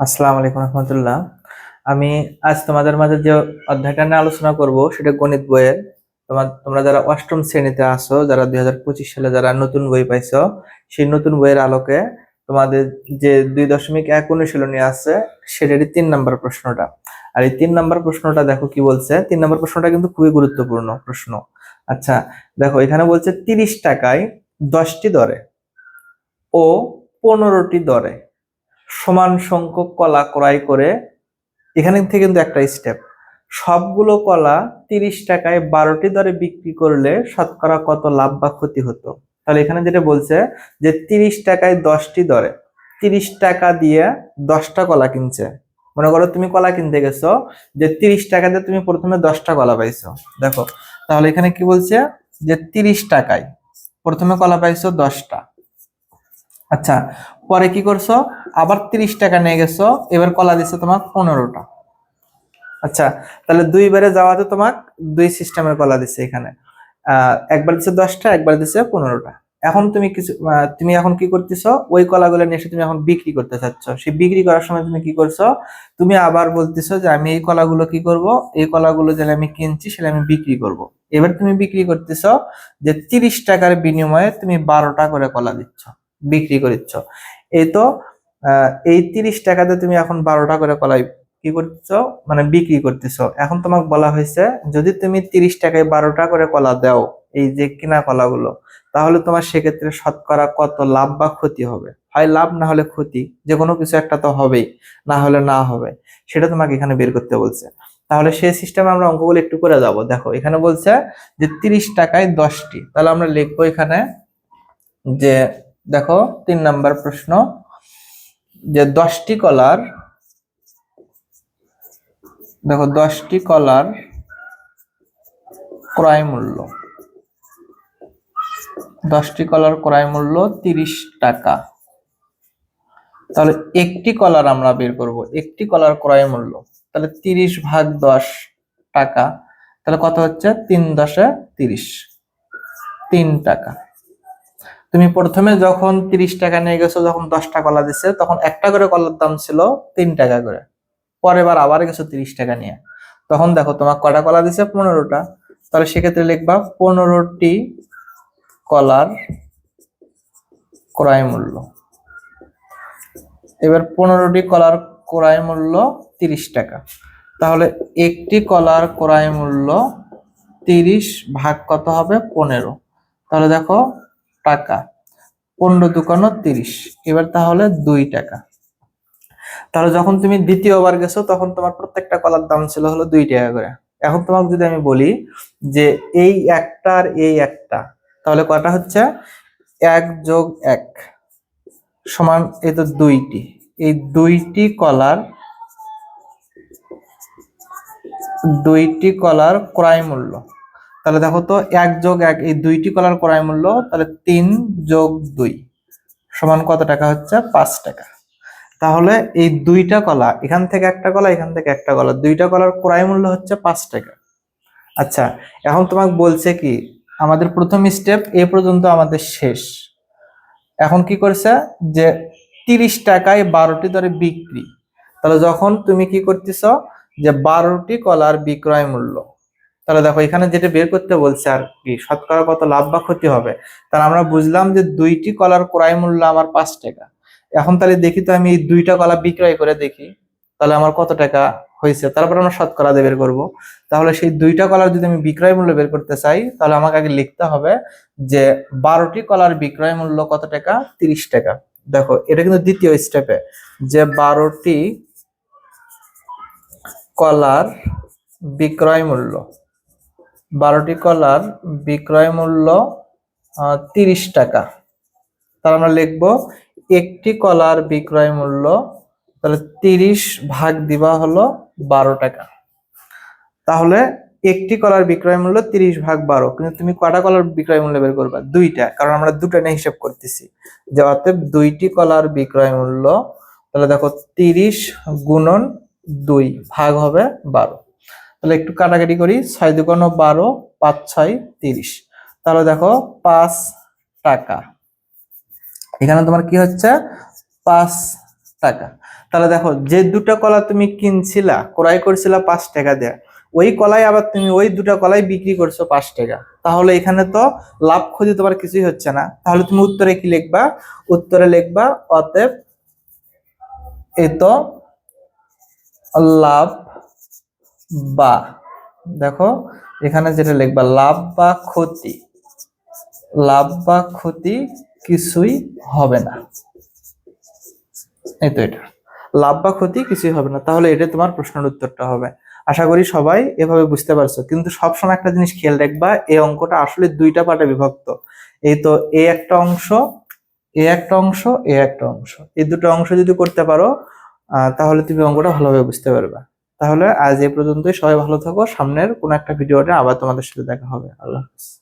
আসসালামু আলাইকুম রহমতুল্লাহ। আমি আজ তোমাদের মাঝে যে অধ্যায়টা নিয়ে আলোচনা করব, সেটা গণিত বইয়ের। তোমার তোমরা যারা অষ্টম শ্রেণীতে আসো যারা দুই হাজার পঁচিশ সালে যারা নতুন বই পাইছো, সেই নতুন বইয়ের আলোকে তোমাদের যে দুই দশমিক এক অনুশীলনী আছে, সেটারই তিন নম্বর প্রশ্নটা। আর এই তিন নম্বর প্রশ্নটা দেখো কি বলছে? তিন নম্বর প্রশ্নটা কিন্তু খুবই গুরুত্বপূর্ণ প্রশ্ন। আচ্ছা দেখো, এখানে বলছে তিরিশ টাকায় দশটি দরে ও পনেরোটি দরে। সমান সংখ্যক কলা ক্রয় করে এখানে থেকে কিন্তু একটা স্টেপ সবগুলো কলা তিরিশ টাকায় বারোটি দরে বিক্রি করলে শতকরা কত লাভ বা ক্ষতি হতো? তাহলে এখানে যেটা বলছে যে তিরিশ টাকায় দশটি দরে, তিরিশ টাকা দিয়ে দশটা কলা কিনছে। মনে করো তুমি কলা কিনতে গেছো, যে তিরিশ টাকা দিয়ে তুমি প্রথমে দশটা কলা পাইছো। দেখো, তাহলে এখানে কি বলছে? যে তিরিশ টাকায় প্রথমে কলা পাইছো দশটা। আচ্ছা পরে কি করছ? আবার তিরিশ টাকা নিয়ে গেছো, এবার কলা দিচ্ছে তোমার পনেরোটা। আচ্ছা তাহলে দুইবারে যাওয়াতে তোমাক দুই সিস্টেমের কলা দিচ্ছে এখানে। একবার দিচ্ছে দশটা, একবার দিচ্ছে পনেরোটা। এখন তুমি কিছু তুমি এখন কি করতেছো? ওই কলাগুলো নিয়ে এসে তুমি এখন বিক্রি করতে চাচ্ছ। সেই বিক্রি করার সময় তুমি কি করছ? তুমি আবার বলতেছো যে আমি এই কলাগুলো কি করব? এই কলাগুলো যেটা আমি কিনছি সেটা আমি বিক্রি করব। এবার তুমি বিক্রি করতেছ যে তিরিশ টাকার বিনিময়ে তুমি বারোটা করে কলা দিচ্ছ। বিক্রি করিচ্ছ। এই তো এই তিরিশ টাকাতে তুমি এখন বারোটা করে কলাই কি করতেছো? মানে বিক্রি করতেছো। এখন তোমাকে বলা হয়েছে, যদি তুমি তিরিশ টাকায় বারোটা করে কলা দাও, এই যে কিনা কলাগুলো, তাহলে তোমার সেক্ষেত্রে শতকরা কত লাভ বা ক্ষতি হবে? হয় লাভ না হলে ক্ষতি? যে কোনো কিছু একটা তো হবেই, না হলে না হবে। সেটা তোমাকে এখানে বের করতে বলছে। তাহলে সেই সিস্টেমে আমরা অঙ্কগুলো একটু করে যাব। দেখো, এখানে বলছে যে তিরিশ টাকায় দশটি। তাহলে আমরা লিখব এখানে যে দেখো, তিন নাম্বার প্রশ্ন, যে দশটি কলার, দেখো, দশটি কলার ক্রয় মূল্য। দশটি কলার ক্রয় মূল্য তিরিশ টাকা। তাহলে একটি কলার আমরা বের করব, একটি কলার ক্রয় মূল্য। তাহলে তিরিশ ভাগ দশ টাকা, তাহলে কত হচ্ছে? তিন দশে তিরিশ। তিন টাকা। তুমি প্রথমে যখন তিরিশ টাকা নিয়ে গেছো, যখন দশটা কলা দিচ্ছে তখন একটা করে কলার দাম ছিল তিন টাকা করে। পরের বার আবার গেছো তিরিশ টাকা নিয়ে। তখন দেখো তোমার কটা কলা দিছে? পনেরোটা। তাহলে সেক্ষেত্রে লিখবা পনেরোটি কলার ক্রয় মূল্য। এবার পনেরোটি কলার ক্রয় মূল্য তিরিশ টাকা। তাহলে একটি কলার ক্রয় মূল্য তিরিশ ভাগ কত হবে? পনেরো। তাহলে দেখো টাকা। পনেরো দুকানো তিরিশ। এবার তাহলে দুই টাকা। তাহলে যখন তুমি দ্বিতীয়বার গেছো, তখন তোমার প্রত্যেকটা কলার দাম ছিল হলো দুই টাকা করে। এখন তোমাকে যদি আমি বলি যে এই একটা আর এই একটা, তাহলে কটা হচ্ছে? এক যোগ এক সমান এই তো দুইটি। এই দুইটি কলার দুইটি কলার ক্রয় মূল্য। তাহলে দেখো তো, এক যোগ এক, এই দুইটি কলার ক্রয় মূল্য, তাহলে তিন যোগ দুই সমান কত টাকা হচ্ছে? পাঁচ টাকা। তাহলে এই দুইটা কলা, এখান থেকে একটা কলা, এখান থেকে একটা কলা, দুইটা কলার ক্রয় মূল্য হচ্ছে পাঁচ টাকা। আচ্ছা এখন তোমাকে বলছে কি, আমাদের প্রথম স্টেপ এ পর্যন্ত আমাদের শেষ। এখন কি করছে? যে তিরিশ টাকায় বারোটি দরে বিক্রি। তাহলে যখন তুমি কি করতেছ? যে বারোটি কলার বিক্রয় মূল্য। তাহলে দেখো, এখানে যেটা বের করতে বলছে আর কি, শতকরা কত? লাভ বা ক্ষতি হবে। তাহলে আমরা বুঝলাম যে দুইটি কলার ক্রয় মূল্য আমার পাঁচ টাকা। এখন তাহলে দেখি তো আমি এই দুইটা কলা বিক্রয় করে দেখি, তাহলে আমার কত টাকা হয়েছে? তারপর আমরা শতকরা দিয়ে বের করব। তাহলে সেই দুইটা কলার যদি আমি বিক্রয় মূল্য বের করতে চাই, তাহলে আমাকে আগে লিখতে হবে যে বারোটি কলার বিক্রয় মূল্য কত টাকা? তিরিশ টাকা। দেখো, এটা কিন্তু দ্বিতীয় স্টেপে যে বারোটি কলার বিক্রয় মূল্য। বারোটি কলার বিক্রয় মূল্য তিরিশ টাকা। তাহলে আমরা লিখব, একটি কলার বিক্রয় মূল্য, তাহলে তিরিশ ভাগ দিবা হলো বারো টাকা। তাহলে একটি কলার বিক্রয় মূল্য তিরিশ ভাগ বারো, কিন্তু তুমি কটা কলার বিক্রয় মূল্য বের করবা? দুইটা, কারণ আমরা দুটো নিয়ে হিসাব করতেছি। যে অতএব দুইটি কলার বিক্রয় মূল্য, তাহলে দেখো তিরিশ গুণন দুই ভাগ হবে বারো। তাহলে একটু কাটাকাটি করি। ছয় দুগুণ বারো, পাঁচ ছয়, তিরিশ। তাহলে দেখো, পাঁচ টাকা। এখানে তোমার কি হচ্ছে? পাঁচ টাকা। তাহলে দেখো, যে দুটো কলা তুমি কিনছিলা, ক্রয় করছিলা পাঁচ টাকা দিয়ে, ওই কলাই আবার তুমি ওই দুটো কলাই বিক্রি করছ পাঁচ টাকা। তাহলে এখানে তো লাভ ক্ষতি তোমার কিছুই হচ্ছে না। তাহলে তুমি উত্তরে কি লিখবা? উত্তরে লিখবা, অতএব এ তো লাভ বা। দেখো, এখানে যেটা লিখবা, লাভ বা ক্ষতি। লাভ বা ক্ষতি কিছুই হবে না। এই তো এটা। লাভ বা ক্ষতি কিছুই হবে না। তাহলে এটা তোমার প্রশ্নের উত্তরটা হবে। আশা করি সবাই এভাবে বুঝতে পারছ। কিন্তু সবসময় একটা জিনিস খেয়াল রাখবা, এই অঙ্কটা আসলে দুইটা পার্টে বিভক্ত। এই তো এ একটা অংশ, এ একটা অংশ, এ একটা অংশ। এই দুটো অংশ যদি করতে পারো তাহলে তুমি অঙ্কটা ভালোভাবে বুঝতে পারবে। তাহলে আজ এ পর্যন্তই। সবাই ভালো থাকো। সামনের কোনো একটা ভিডিওতে আবার তোমাদের সাথে দেখা হবে। আল্লাহ হাফেজ।